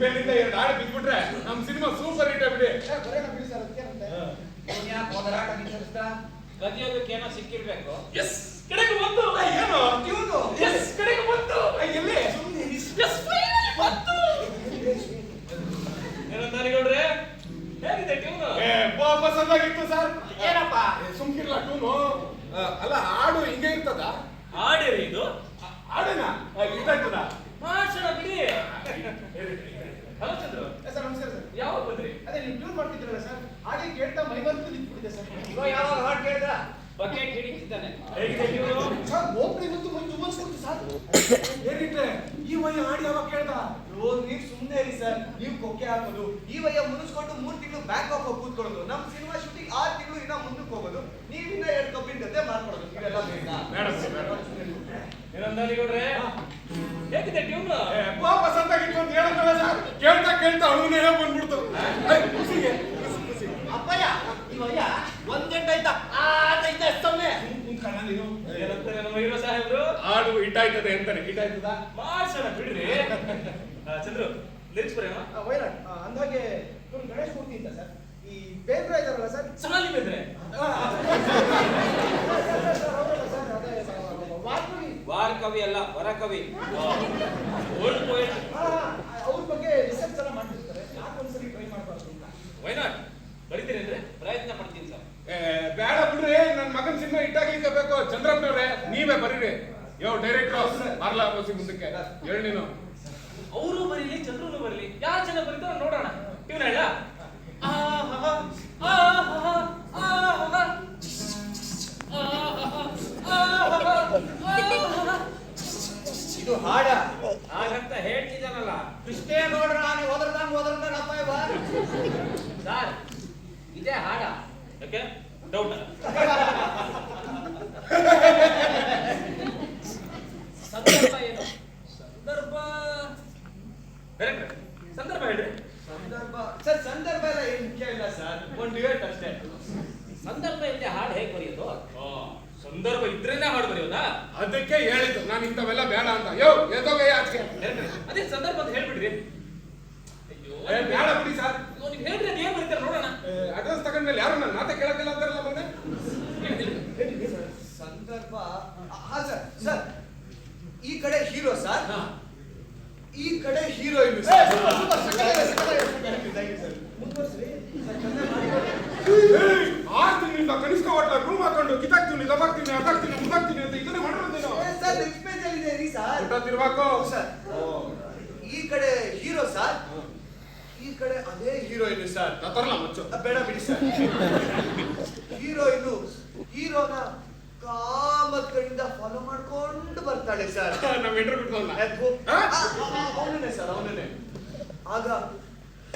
ನಿಂಬೆಲಿಂದ ಎರಡು ಹಾಡು ಬಿದ್ಬಿಟ್ರೆ ನಮ್ ಸಿನಿಮಾ ಸೂಪರ್ ಹಿಟ್ ಬಿಡಿ ಯಾಕೆ ಹೋದರಾಟ ವಿಚಾರಿಸ್ದ ಕದಿಯೋದಕ್ಕೆ ಏನೋ ಸಿಕ್ಕಿರ್ಬೇಕು. ಎಸ್ ಕಡೆಗೆ ಬಂತು ಏನು? ಇವ್ನು? ಎಸ್ ಕಡೆಗೆ ಬಂತು ಎಲ್ಲಿ? ಎಸ್ ಫೈನಲಿ ಬಂತು ಏನಂತಾರಿಗೌಡ್ರೆ ಹೇಗಿದೆ ಟ್ಯೂನ್ ಏ ಸದ್ದಾಗಿತ್ತು ಸರ್. ಏನಪ್ಪ? ಸುಮ್ಕಿರ್ಲ ಟೂನು ಅಲ್ಲ ಹಾಡು ಹಿಂಗೆ ಇರ್ತದ ಆಡಿರಿ ಇದು ಹಾಡೇನ ಇದಾಯ್ತದ ಭಾಷಣ ಬಿಡಿ ಹಲೋ ಚಂದ್ರು ಸರ್ ನಮಸ್ಕಾರ ಸರ್ ಯಾವಾಗ ಬಂದ್ರಿ ಅದೇ ನೀವು ಟ್ಯೂನ್ ಮಾಡ್ತಿದ್ರಲ್ಲ ಸರ್ ಹಾಗೆ ಕೇಳ್ತಾ ಮೈಮರ್ತು ನಿಂತ್ಬಿಟ್ಟಿದೆ ಸರ್ ಇವ ಯಾವಾಗ ಹಾಡು ಕೇಳಿದ ಬಕೆಟ್ ಹಿಡಿತಿದ್ದಾನೆ ಸರ್ ಓಪನಿಂಗ್ ಅಂತೂ ಮೈ ತುಂಬ ಅನ್ಸ್ಕೊಳ್ತು ಸರ್. ಏನಿಟ್ರೆ ಈ ವಯ್ಯ ಹಾಡು ಯಾವಾಗ ಕೇಳ್ದ? ಓ ನೀವ್ ಸುಮ್ಮನೆ ಇರಿ ಸರ್ ನೀವು ಕೊಕ್ಕೆ ಹಾಕೋದು. ಈ ವಯ ಮುನಿಸ್ಕೊಂಡು ಮೂರ್ ತಿಂಗಳು ಬ್ಯಾಂಕಾಕ್ ಹೋಗಿ ಕೂತ್ಕೊಳ್ಳೋದು. ನಮ್ ಸಿನಿಮಾ ಶೂಟಿಂಗ್ ಆರ್ ತಿಂಗಳು ಇನ್ನ ಮುಂದಕ್ಕೆ ಹೋಗೋದು. ನೀವ್ ಇನ್ನ ಎರಡು ಕಬ್ಬಿನ ಗದ್ದೆ ಮಾಡ್ಕೊಳ್ಳೋದು. ಇವೆಲ್ಲ ಮೇಡಮ್ ಏನಂತಾರಿಗೌಡ್ರೆ ಹೇಗಿದೆ ಟ್ಯೂನ್? ಏ, ಪಾಪ ಸದ್ದಾಗಿತ್ತು ಅಂತ ಹೇಳಿದ್ರಲ್ಲ ಸರ್. ಕೇಳ್ತಾ ಕೇಳ್ತಾ ಅಳುನೇ ಬಂದ್ಬಿಡ್ತು. ಖುಷಿಗೆ ಖುಷಿ, ಖುಷಿ. ಅಪ್ಪಯ್ಯ ಈ ಒಂದ್ ಆಯ್ತಾ ಆಯ್ತಾ ಎಷ್ಟೊಮ್ಮೆ ಕುಂತ್ಕಣ ನೀನು ಏನಂತಾರೆ ನಮ್ಮ ಹೀರೋ ಸಾಹೇಬ್ರು ಹಾಡು ಅಂತಾರೆ ಆಯ್ತದೆ ಅಂತಾನೆ ಹಿಟ್ ಆಯ್ತದ ಭಾಷಣ ಬಿಡ್ರಿ ಆ, ಚಂದ್ರು ಲಿರಿಕ್ಸ್ ಬರೆಯೋಣ ವೈರಾಟ್ ಅಂದಾಗೆ ಇವ್ರು ಗಣೇಶ್ ಮೂರ್ತಿ ಅಂತ ಸರ್ ಈ ಬೇಂದ್ರೆ ಇದಾರಲ್ಲ ಸರ್ ಸೊನಾಲಿ ಬೇಂದ್ರೆ ಸರ್ ಅದೇ ವಾಲ್ಮೀಕಿ ಕವಿ ಅಲ್ಲ ಹೊರ ಕವಿ ಓಲ್ಡ್ ಪೋಯಟ್ ಅವ್ರ ಬಗ್ಗೆ ರಿಸರ್ಚ್ ಎಲ್ಲ ಮಾಡ್ತಿರ್ತಾರೆ ಯಾಕೆ ಒಂದ್ಸರಿ ಟ್ರೈ ಮಾಡಬಾರ್ದು ಅಂತ ವೈ ನಾಟ್ ಬರಿತೀರಿ ಅಂದ್ರೆ ಪ್ರಯತ್ನ ಪಡ್ತೀನಿ ಸರ್ ಏ, ಬೇಡ ಬಿಡ್ರಿ ನನ್ನ ಮಗನ್ ಸಿನಿಮಾ ಇಟ್ಟಾಗ್ಲಿಕ್ಕೆ ಬೇಕು. ಚಂದ್ರಪ್ಪನವ್ರೆ ನೀವೇ ಬರೀರಿ. ಯೋ ಡೈರೆಕ್ಟರ್ ಬರ್ಲಾ ಬೋಸಿ ಮುಂದಕ್ಕೆ. ಹೇಳಿ ನೀನು. ಅವರು ಬರೀಲಿ ಚಂದ್ರನು ಬರಲಿ. ಯಾರು ಚೆನ್ನಾಗಿ ಬರೀತಾರ ನೋಡೋಣ. ಇವ್ನ ಹೇಳ. ಇದು ಹಾಡ. ಹಾಗಂತ ಹೇಳ್ತಿದ್ದಾನಲ್ಲ. ಕೃಷ್ಣೇ ನೋಡ್ರ ನಾನು ಓದ್ರದಂಗ್ ಓದ್ರದಂಗ್ ಅಪ್ಪ ಇವ ಸರ್ ಇದೇ ಹಾಡ. ಯಾಕೆ? ಡೌಟ್ ಸಂದರ್ಭ ಏನು? ಸಂದರ್ಭ. Director, ಸಂದರ್ಭ ಹೇಳ್ರಿ. ಸಂದರ್ಭ. ಸರ್ ಸಂದರ್ಭ ಎಲ್ಲ ಏನ್ ಮುಖ್ಯ ಇಲ್ಲ ಸರ್? ಒಂದು ಡ್ಯೂಯೆಟ್ ಅಷ್ಟೇ. ಸಂದರ್ಭ ಇಲ್ಲದೆ ಹಾಡು ಹೇಗೆ ಬರೆಯೋದು? ಸಂದರ್ಭ ಇದ್ರೇನೆ ಹಾಡು ಬರೆಯೋದಾ? ಅದಕ್ಕೆ ಹೇಳಿದ್ದು. ನಾನು ಇಂಥವೆಲ್ಲ ಬೇಡ ಅಂತ. ಯೋ ಎದೋಗ ಆಚೆ Director, ಅದೇ ಸಂದರ್ಭ ಅಂತ ಹೇಳ್ಬಿಡ್ರಿ ಅಯ್ಯೋ ಏ, ಬೇಡ ಬಿಡಿ ಸರ್ ಅಯ್ಯೋ, ನೀವ್ ಹೇಳ್ರಿ ಅದ್ ಏನ್ ಬರೀತಾರೆ ನೋಡೋಣ ಅಡ್ರೆಸ್ ತಗೊಂಡ್ಮೇಲೆ ಯಾರು ನನ್ನ ಮಾತೆ ಕೇಳಕ್ಕಿಲ್ಲ ಅಂತಾರಲ್ಲ ಮಗನೇ ಸಂದರ್ಭ ಹಾ ಸರ್ ಸರ್ ಈ ಕಡೆ ಹೀರೋ ಸರ್ ಈ ಕಡೆ ಹೀರೋಯಿನ್. ಆರು ತಿಂಗಳಿಂದ ಕನಿಷ್ಠ ಹೋಟ್ಲ ರೂಮ್ ಹಾಕೊಂಡು ಕಿತ್ತಾಕ್ತೀನಿ ದಬಾಕ್ತೀನಿ ಅದಾಕ್ತೀನಿ ಮುದಾಕ್ತೀನಿ ಅಂತ ಇದನ್ನೇ ಸರ್ ನೆಕ್ಸ್ಟ್ ಪೇಜ್ ಅಲ್ಲಿ ಇದೆ ರೀ ಸರ್ ಊಟ ಸರ್ ಸರ್ ಈ ಕಡೆ ಹೀರೋ ಸರ್ ಈ ಕಡೆ ಅದೇ ಹೀರೋಯಿನ್ ಸರ್ ತರಲ್ಲ ಮುಚ್ಚು ಬೇಡ ಬಿಡಿ ಸರ್ ಹೀರೋಯಿನ್ ಹೀರೋನ ಕಾಮತ್ ಕಡೆಯಿಂದ ಫಾಲೋ ಮಾಡ್ಕೊಂಡು ಬರ್ತಾಳೆ ಸರ್ ನಮ್ಮ ಅವನೇ ಸರ್ ಅವನೇ ಆಗ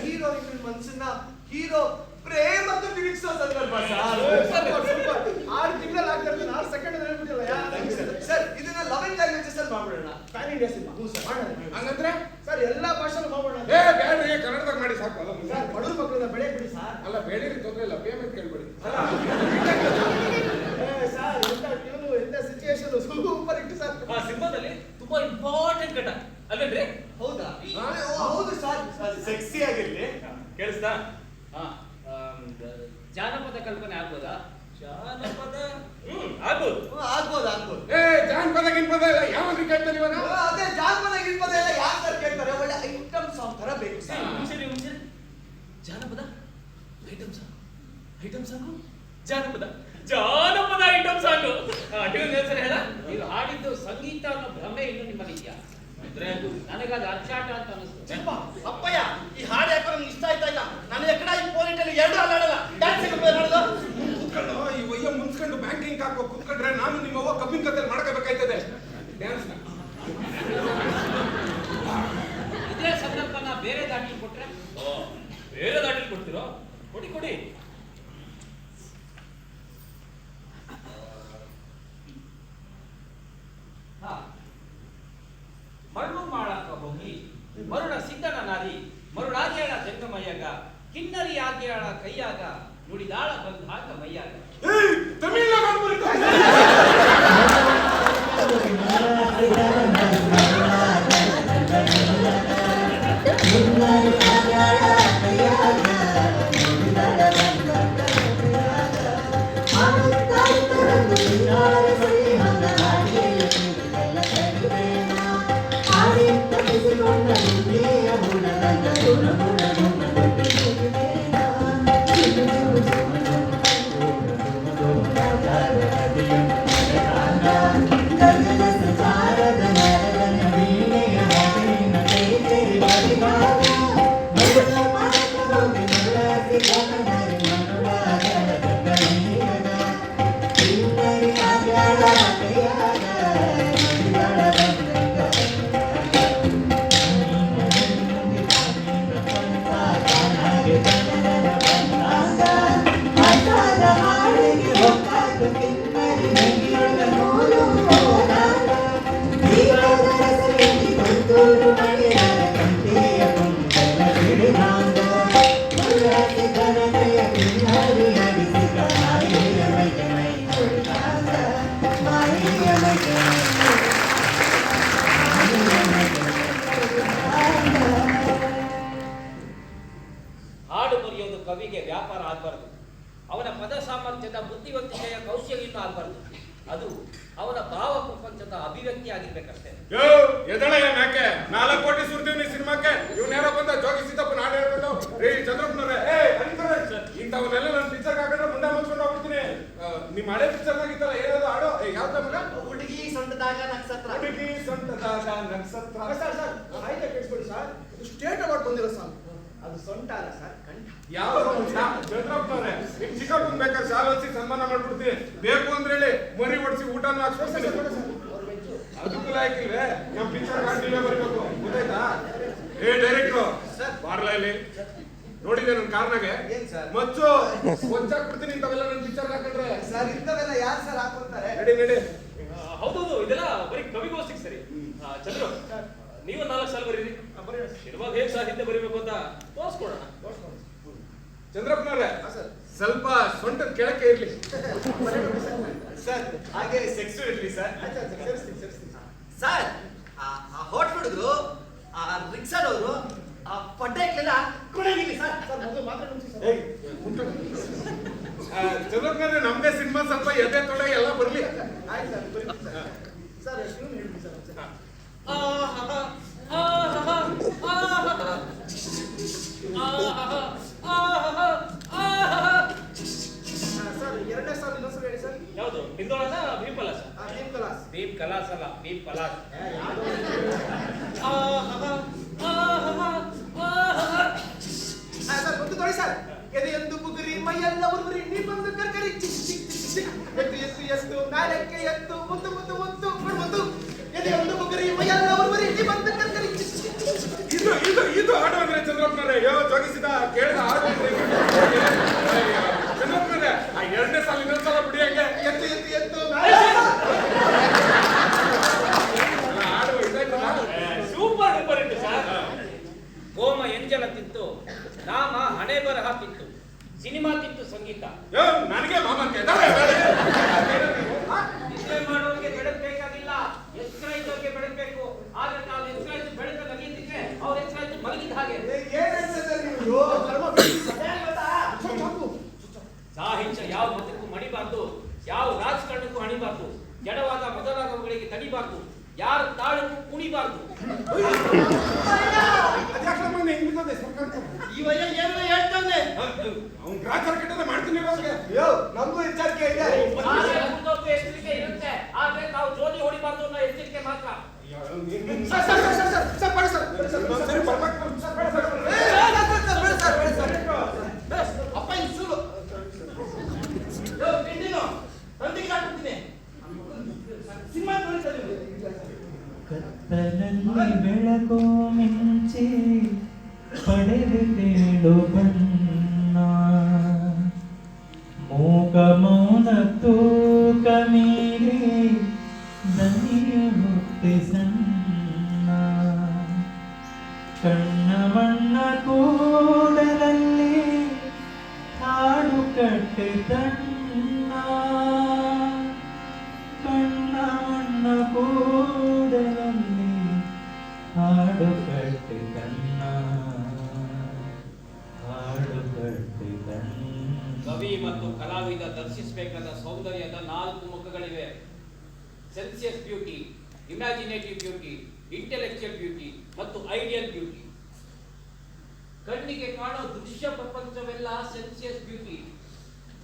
ಹೀರೋಯಿನ್ ಮನ್ಸನ್ನ ಹೀರೋ ಪ್ರೇಮ ತಿರುಗಿಸೋ ಸಂದರ್ಭ ಸರ್ Super, super. ಆರು ತಿಂಗಳಲ್ಲಿ ಆಗ್ತಾ ಇರೋದನ್ನ ಆರು ಸೆಕೆಂಡ್ ಹೇಳ್ಬಿಟ್ಟಿಲ್ಲ ಯಾರು ಸರ್ ಇದನ್ನ ಲೆವೆನ್ ಲ್ಯಾಂಗ್ವೇಜಸ್ ಅಲ್ಲಿ ಮಾಡ್ಬಿಡೋಣ ಪ್ಯಾನ್ ಇಂಡಿಯಾ ಸಿನಿಮಾ ಹ್ಞೂ ಸರ್ ಮಾಡೋಣ ಹಂಗಂದ್ರೆ ಸರ್ ಎಲ್ಲಾ ಭಾಷೆಲ್ಲೂ ಮಾಡೋಣ ಏ ಬೇಡ್ರಿ ಕನ್ನಡದಾಗ ಮಾಡಿ ಸಾಕು ಅಲ್ಲ ಮುಂದೆ. ಸರ್ ಬಡವ್ರ ಮಕ್ಕಳನ್ನ ಬೆಳೆಯಕ್ ಬಿಡಿ ಸರ್ ಅಲ್ಲ ಬೇಡಿರಿ ತೊಂದ್ರೆ ಇಲ್ಲ ಪೇಮೆಂಟ್ ಕೇಳ್ಬೇಡಿ ಏ, ಸರ್ ಎಂತ ಟ್ಯೂನು ಎಂತ ಸಿಚುಯೇಷನ್ ಸೂಪರ್ ಇಟ್ಟು ಸರ್ ಆ ಸಿನಿಮಾದಲ್ಲಿ ತುಂಬಾ ಇಂಪಾರ್ಟೆಂಟ್ ಘಟ ಅಲ್ವೇನ್ರಿ? ಹೌದಾ? ಓ, ಹೌದು ಸರ್ ಸೆಕ್ಸಿ ಆಗಿರ್ಲಿ. ಕೇಳಿಸ್ತಾ? ಹಾ ಜಾನಪದ ಕಲ್ಪನೆ ಆಗ್ಬೋದಾ? ಜಾನಪದ? ಹ್ಮ್ ಆಗ್ಬೋದು. ಆಗ್ಬೋದು ಆಗ್ಬೋದು. ಏ ಜಾನಪದ ಗಿನ್ಪದ ಇಲ್ಲ ಯಾವಾಗ ಕೇಳ್ತಾರೆ ಇವಾಗ? ಅದೇ ಜಾನಪದ ಗಿನ್ಪದ ಇಲ್ಲ ಯಾರು ಸರ್ ಕೇಳ್ತಾರೆ? ಒಳ್ಳೆ ಐಟಮ್ ಸಾಂಗ್ ತರ ಬೇಕು ಸರ್ ಮುಂಚೆ ಮುಂಚೆ ಜಾನಪದ? ಐಟಮ್ ಸಾಂಗ್ ಐಟಮ್ ಸಾಂಗು ಜಾನಪದ? ಜಾನಪದ ಐಟಮ್ ಸಾಂಗ್ ಟ್ಯೂನ್ ಹೆಸರು ಹೇಳ. ನೀವು ಹಾಡಿದ್ದು ಸಂಗೀತ ಅನ್ನೋ ಭ್ರಮೆ ಇನ್ನು ನಿಮ್ಮಲ್ಲಿ ಇದೆಯಾ? ಅಂದ್ರೆ ನನಗದು ಅರ್ಚಾಟ ಅಂತ ಅನಿಸ್ತು ಅಪ್ಪಯ್ಯ ಈ ಹಾಡು ಯಾಕೋ ನಮ್ಗೆ ಇಷ್ಟ ಆಯ್ತಾ ಇಲ್ಲ? ನಾನು ಎಕಡ ಈ ಪೋಲಿಟಲ್ಲಿ ಎರಡು ಹಾಡಲ್ಲ ಡ್ಯಾನ್ಸ್ ಮಾಡೋದು? ಕುತ್ಕೊಂಡು ಈ ವಯ್ಯ ಮುನ್ಸ್ಕೊಂಡು ಬ್ಯಾಂಕಿಂಗ್ ಹಾಕೋ ಕುತ್ಕೊಂಡ್ರೆ ನಾನು ನಿಮ್ಮ ಅವ್ವ ಕಬ್ಬಿನ ಕತ್ತಲ್ಲಿ ಮಾಡ್ಕೋಬೇಕಾಯ್ತದೆ. ಡ್ಯಾನ್ಸ್ ಇದೇ ಸಂದರ್ಭನ ಬೇರೆ ದಾಟಿ ಕೊಟ್ರೆ ಬೇರೆ ದಾಟಿ ಕೊಡ್ತಿರೋ ಕೊಡಿ ಕೊಡಿ ಹಾ. ಮಣ್ಣು ಮಾಡಕ ಹೋಗಿ ಮರುಳ ಸಿದ್ಧನ ನಾರಿ ಮರುಳಾಗ್ಯಾಳ ಜಂಗಮಯ್ಯಗ. ಕಿನ್ನರಿ ಆಗ್ಯಾಳ ಕೈಯಾಗ ನುಡಿದಾಳ ಬಂದಾಗ ಮೈಯಾಗ. ಸಾಮರ್ಥ್ಯದ ಬುದ್ಧಿವಂತಿಕೆಯ ಕೌಶಲ್ಯನೂ ಆಗಬಾರ್ದು. ಅದು ಅವನ ಭಾವ ಪ್ರಪಂಚದ ಅಭಿವ್ಯಕ್ತಿ ಆಗಿರ್ಬೇಕಷ್ಟೇ ಯೋ ಎದಳ ಯಾಕೆ ನಾಲ್ಕು ಕೋಟಿ ಸುರ್ದೀವ್ನಿ ಸಿನಿಮಾಕ್ಕೆ? ಇವ್ನ ಯಾರೋ ಬಂದ ಜೋಗಿ ಸಿದ್ದಪ್ಪ ಹಾಡು ಹೇಳ್ಕೊಂಡು ಏ ಚಂದ್ರಪ್ಪನವ್ರೆ ಏ ಅನಿತಾರೆ ಇಂಥವನ್ನೆಲ್ಲ ನಾನು ಪಿಕ್ಚರ್ ಹಾಕಿದ್ರೆ ಮುಂದೆ ಮುಚ್ಕೊಂಡು ಹೋಗ್ಬಿಡ್ತೀನಿ. ನಿಮ್ಮ ನಿಮ್ ಹಳೆ ಪಿಕ್ಚರ್ ಆಗಿತ್ತಲ್ಲ ಏನದು ಹಾಡು? ಏ ಯಾವ್ದ ಮಗ? ಹುಡುಗಿ ಸಂತದಾಗ ನಕ್ಷತ್ರ. ಹುಡುಗಿ ಸಂತದಾಗ ನಕ್ಷತ್ರ. ಸರ್ ಸರ್ ಸಾಹಿತ್ಯ ಕೇಳಿಸ್ಕೊಳ್ಳಿ ಸರ್. ಸ್ಟೇಟ್ ಅವಾರ್ಡ್ ಬಂದಿರೋ ಸಾಂಗ್ ಅದು ಸೊಂಟ ಅಲ್ಲ ಸರ್ ಕಂಠ ಯಾವ ಚಂದ್ರಪ್ಪನವ್ರೆ ನಿಮ್ ಚಿಕ್ಕಪ್ಪನ್ ಬೇಕಾದ್ರೆ ಶಾಲೆ ಹಚ್ಚಿ ಸನ್ಮಾನ ಮಾಡ್ಬಿಡ್ತೀನಿ. ಬೇಕು ಅಂದ್ರೆ ಹೇಳಿ ಮರಿ ಹೊಡ್ಸಿ ಊಟನೂ ಹಾಕ್ಸ್ಕೊಡ್ತೀನಿ. ಅದಕ್ಕೂ ಲಾಯ್ಕಿಲ್ವೇ ನಮ್ ಪಿಕ್ಚರ್ ಕಂಟಿನ್ಯೂ ಬರ್ಬೇಕು. ಗೊತ್ತಾಯ್ತಾ? ಏ ಡೈರೆಕ್ಟ್ರು ಸರ್. ಬಾರ್ಲಾ ಇಲ್ಲಿ? ನೋಡಿದೆ ನನ್ ಕಾರ್ನಾಗೆ? ಮಚ್ಚು ಹೊಚ್ಚಾಕ್ಬಿಡ್ತೀನಿ ಇಂಥವೆಲ್ಲ ನನ್ ಪಿಕ್ಚರ್ ಹಾಕೊಂಡ್ರೆ. ಸರ್ ಇಂಥವೆಲ್ಲ ಯಾರು ಸರ್ ಹಾಕೊಂತಾರೆ? ನಡಿ ನಡಿ ಆ, ಹೌದೌದು ಇದೆಲ್ಲ ಬರೀ ಕವಿಗೋಷ್ಠಿಗೆ ಸರಿ ಆ, ಚಂದ್ರು ನೀವು ನಾಲ್ಕು ಸಾಲ ಬರೀರಿ ಸಿನಿಮಾಗ ಹೇಗೆ ಸಾಹಿತ್ಯ ಬರೀಬೇಕು ಅಂತ ತೋರಿಸ್ಕೊಡೋಣ ಚಂದ್ರಪ್ಪನವ್ರೆ ಸರ್. ಸ್ವಲ್ಪ ಸೊಂಟ ಕೆಳಕ್ಕೆ ಇರ್ಲಿ. ಸರ್ ಹಾಗೆ ಸೆಕ್ಸ್ ಇರ್ಲಿ ಸರ್. ಸರ್ ಆ ಹೋಟ್ಲ್ ಹುಡುಗರು ಆ ರಿಕ್ಷಾದವರು ಆ ಪಡ್ಡೆಗಳೆಲ್ಲ ಕುಣಿಗಿಲಿ ಸರ್. ಚಂದ್ರಪ್ಪನವ್ರೆ ನಮ್ದೇ ಸಿನಿಮಾ ಸ್ವಲ್ಪ ಎದೆ ತೊಡೆ ಎಲ್ಲ ಬರ್ಲಿ. ಆಯ್ತು ಸರ್ ಬರೀ ಸರ್. ಸರ್ ಎಷ್ಟು ಹೇಳ್ತೀನಿ ಸರ್ ಎದೆ ಎಂದು ಬುಗುರಿ ಮೈಯೆಲ್ಲ ಉರುರಿ ನೀ ಬಂದು ಕರ್ಕರಿ ಎತ್ತು ಎತ್ತು ಎತ್ತು ನಾಲ್ಕೆ ಎತ್ತು ಮುದ್ದು ಮುದ್ದು ಮುದ್ದು ಮುದ್ದು ಎದೆ ಒಂದು ಬುಗುರಿ ಮೈಯೆಲ್ಲ ಉರುರಿ ನೀ ಬಂದು ಕರ್ಕರಿ. ಇದು ಇದು ಇದು ಹಾಡು ಅಂದ್ರೆ ಚಂದ್ರಪ್ಪನವರೇ ಯೋ ಜೋಗಿಸಿದ, ಕೇಳಿದ ಹಾಡು ಅಂದ್ರೆ ಅಯ್ಯೋ, ಚಂದ್ರಪ್ಪನವ್ರೆ ಆ ಎರಡನೇ ಸಾಲ ಇನ್ನೊಂದ್ ಸಲ ಬಿಡಿ ಹಂಗೆ ಎತ್ತು ಎತ್ತು ಎತ್ತು ಅಲ್ಲ, ಹಾಡು ಇದಾಯ್ತಲ್ಲ ಸೂಪರ್ ಡೂಪರ್ ಇತ್ತು ಸರ್ ಗೋಮ ಎಂಜಲ ತಿಂತು ನಾಮ ಹಣೆ ಬರಹ ತಿಂತು ಸಿನಿಮಾ ತಿಂತು ಸಂಗೀತ. ನನಗೆ ಮಾಡೋರಿಗೆ ಬೆಳಗ್ಬೇಕಾಗಿಲ್ಲ ಬೆಳಗ್ಬೇಕು ಆದ್ರೆ ನಾವು ಇದ್ದು ಬೆಳಕ ನಗೀತಿದ್ರೆ ಅವ್ರ ಇದ್ದು ಮಲಗಿದ ಹಾಗೆ ಏನ್ ಅನ್ಸುತ್ತೆ ನೀವು ಯೋ ಕರ್ಮ ಬಿಡಿ. ಅದೇನ್ ಗೊತ್ತಾ? ಸ್ವಲ್ಪ ಹಾಕು. ಸಾಹಿತ್ಯ ಯಾವ ಮತಕ್ಕೂ ಮಣಿಬಾರ್ದು ಯಾವ ರಾಜಕಾರಣಕ್ಕೂ ಹಣಿಬಾರ್ದು ಜಡವಾದ ಮೊದಲಾದವುಗಳಿಗೆ ತಡಿಬಾರ್ದು ಯಾರ ತಾಳಕ್ಕೂ ಕುಣಿಬಾರ್ದು ಅದ್ಯಾಕೆ ಮೊನ್ನೆ ಹಿಂಗ್ ಬಿದ್ದೋದೆ ಸರ್ಕಾರ? ಈ ವಯ್ಯ ಏನೋ ಹೇಳ್ತಾನೆ ಅವ್ನ್ ಗ್ರಾಚಾರ ಕೆಟ್ಟದ ಮಾಡ್ತೀನಿ ಇರೋರ್ಗೆ. ಯೋ ನಮಗೂ ಎಚ್ಚರಿಕೆ ಇದೆ ಆದ್ರೆ ಮುಂದೊಂದು ಎಚ್ಚರಿಕೆ ಇರುತ್ತೆ ಆದ್ರೆ ನಾವು ಜೋಡಿ ಹೊಡಿಬಾರ್ದು ಅನ್ನೋ ಎಚ್ಚರಿಕೆ ಮಾತ್ರ ಅಯ್ಯೋ, ನೀನ್- ನೀನ್- sir sir sir sir sir ಬೇಡ ಸರ್ ಬೇಡ ಸರ್ ಇನ್ನೊಂದ್ ಸರಿ ಬರ್ಬೇಕು ಬರ್ಬೇಕು. ಸರ್, ಬೇಡ ಸರ್, ಬೇಡ. ಏ, ಬೇಡ ಸರ್, ಬೇಡ ಸರ್, ಬೇಡ ಸರ್. ಅಪ್ಪ ಈ ಸುಳ್ಳು ಯೋ, ತಿಂಡಿನು. ತಂದಿಗೆ ಹಾಕ್ಬಿಡ್ತೀನಿ. ಸಿನಿಮಾ ನೋಡಿದ್ದ ನೀವು? ಕತ್ತಲಲ್ಲಿ ಮಿಂಚೆ ಪಡೆದು ತೇಳು ಬನ್ನ ಮೂಕ ಮೌನ ತೂಕ ಮೀರಿ ದನಿಯ ಹುಟ್ಟಿ ಸನ್ನ ಕಣ್ಣ ಬಣ್ಣ ಕೂಡಲಲ್ಲಿ ಹಾಡು ಕಟ್ಟಿ sensuous beauty, imaginative beauty, intellectual beauty ಮತ್ತು ಐಡಿಯಲ್ ಬ್ಯೂಟಿ. ಕಣ್ಣಿಗೆ ಕಾಣೋ ದೃಶ್ಯ ಪ್ರಪಂಚವೆಲ್ಲ ಸೆನ್ಸಿಯಸ್ ಬ್ಯೂಟಿ.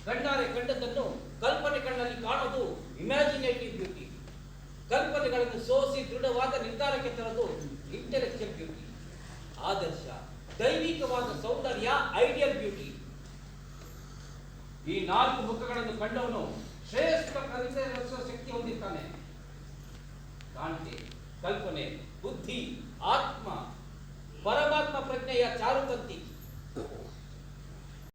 ಕಣ್ಣಾರೆ ಕಂಡದನ್ನು ಕಲ್ಪನೆ ಕಣ್ಣಲ್ಲಿ ಕಾಣೋದು ಇಮ್ಯಾಜಿನೇಟಿವ್ ಬ್ಯೂಟಿ. ಕಲ್ಪನೆಗಳನ್ನು ಸೋಸಿ ದೃಢವಾದ ನಿರ್ಧಾರಕ್ಕೆ ತರೋದು ಇಂಟೆಲೆಕ್ಚುಯಲ್ ಬ್ಯೂಟಿ. ಆದರ್ಶ, ದೈವಿಕವಾದ ಸೌಂದರ್ಯ, ಐಡಿಯಲ್ ಬ್ಯೂಟಿ. ಈ ನಾಲ್ಕು ಮುಖಗಳನ್ನು ಕಂಡವನು